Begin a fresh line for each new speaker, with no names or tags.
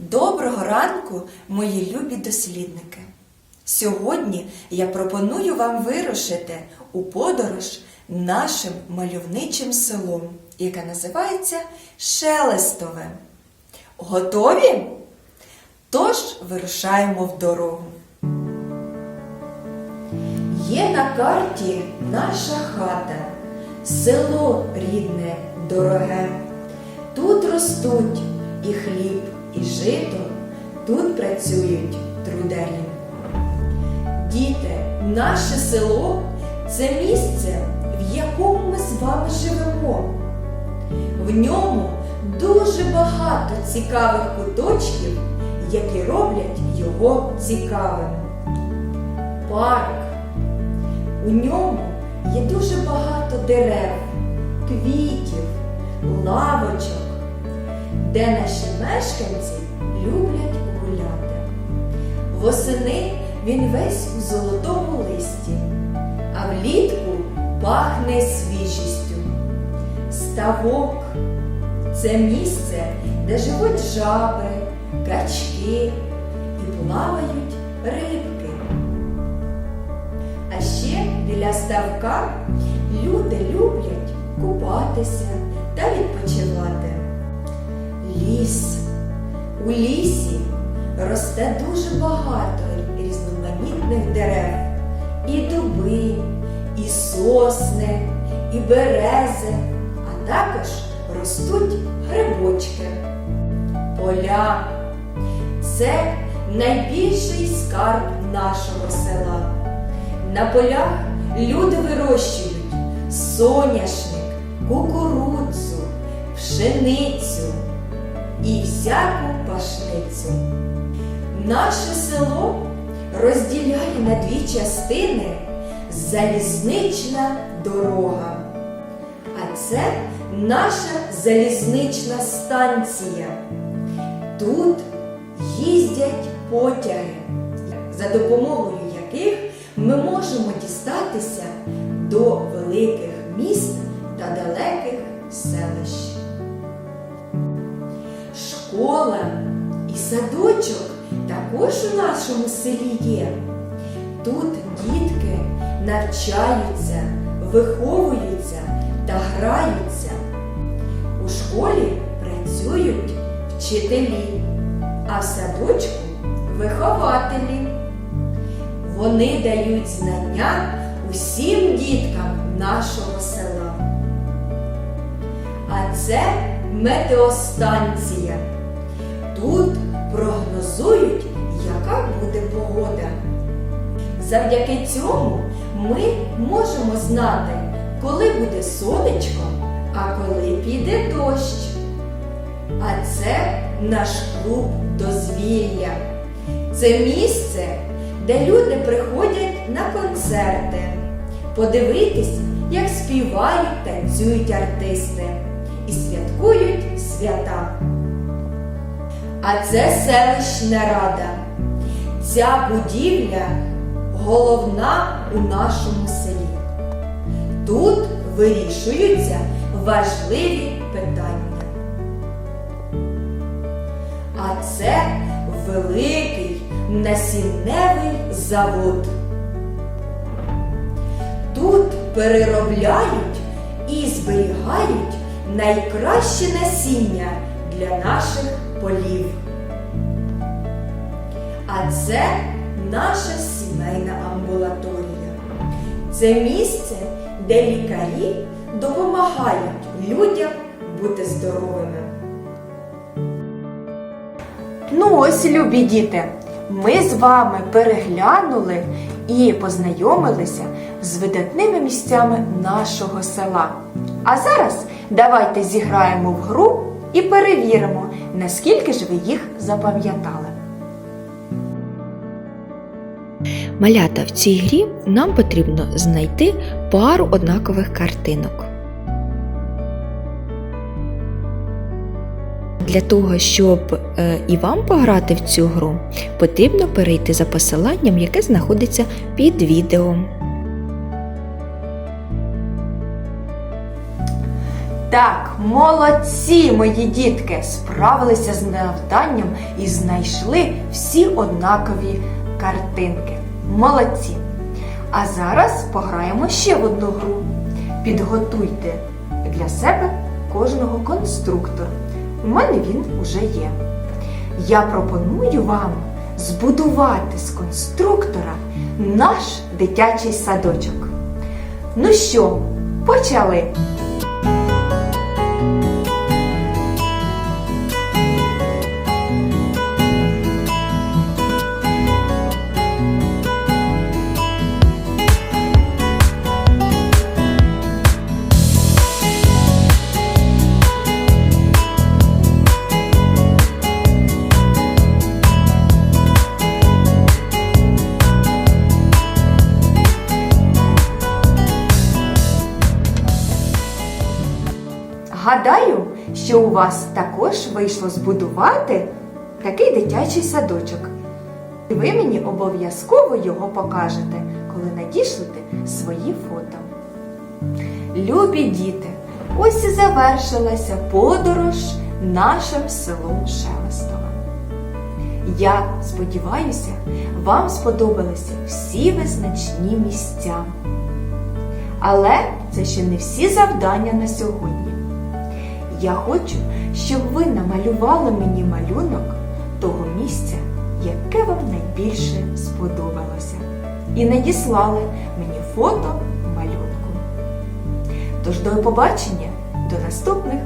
Доброго ранку, мої любі дослідники! Сьогодні я пропоную вам вирушити у подорож нашим мальовничим селом, яке називається Шелестове. Готові? Тож вирушаємо в дорогу. Є на карті наша хата, село рідне, дороге. Тут ростуть і хліб, і жито, тут працюють трударі. Діти, наше село це місце, в якому ми з вами живемо. В ньому дуже багато цікавих куточків, які роблять його цікавим. Парк. У ньому є дуже багато дерев, квітів, лавочок, де наші мешканці люблять гуляти. Восени він весь у золотому листі, а влітку пахне свіжістю. Ставок це місце, де живуть жаби, качки і плавають рибки. А ще біля ставка люди люблять купатися та відпочивати. Ліс. У лісі росте дуже багато різноманітних дерев. І дуби, і сосни, і берези, а також ростуть грибочки. Поля це найбільший скарб нашого села. На полях люди вирощують соняшник, кукурудзу, пшеницю і всяку пашницю. Наше село розділяє на дві частини залізнична дорога. А це наша залізнична станція. Тут їздять потяги, за допомогою яких ми можемо дістатися до великих міст та далеких селищ. Школа і садочок також у нашому селі є. Тут дітки навчаються, виховуються та граються. У школі працюють вчителі, а в садочку вихователі. Вони дають знання усім діткам нашого села. А це метеостанція. Тут прогнозують, яка буде погода. Завдяки цьому ми можемо знати, коли буде сонечко, а коли піде дощ. А це наш клуб дозвілля. Це місце, де люди приходять на концерти, подивитись, як співають, танцюють артисти і святкують свята. А це селищна рада. Ця будівля головна у нашому селі. Тут вирішуються важливі питання. А це великий насінневий завод. Тут переробляють і зберігають найкраще насіння для наших полів. А це наша сімейна амбулаторія. Це місце, де лікарі допомагають людям бути здоровими. Ну ось, любі діти, ми з вами переглянули і познайомилися з видатними місцями нашого села. А зараз давайте зіграємо в гру і перевіримо, наскільки ж ви їх запам'ятали.
Малята в цій грі нам потрібно знайти пару однакових картинок. Для того, щоб е, і вам пограти в цю гру, потрібно перейти за посиланням, яке знаходиться під відео.
Так, молодці, мої дітки, справилися з завданням і знайшли всі однакові картинки. Молодці. А зараз пограємо ще в одну гру. Підготуйте для себе кожного конструктор. У мене він уже є. Я пропоную вам збудувати з конструктора наш дитячий садочок. Ну що, почали? Гадаю, що у вас також вийшло збудувати такий дитячий садочок. І ви мені обов'язково його покажете, коли надішлете свої фото. Любі діти, ось і завершилася подорож нашим селом Шелестове. Я сподіваюся, вам сподобалися всі визначні місця. Але це ще не всі завдання на сьогодні. Я хочу, щоб ви намалювали мені малюнок того місця, яке вам найбільше сподобалося, і надіслали мені фото малюнку. Тож до побачення, до наступних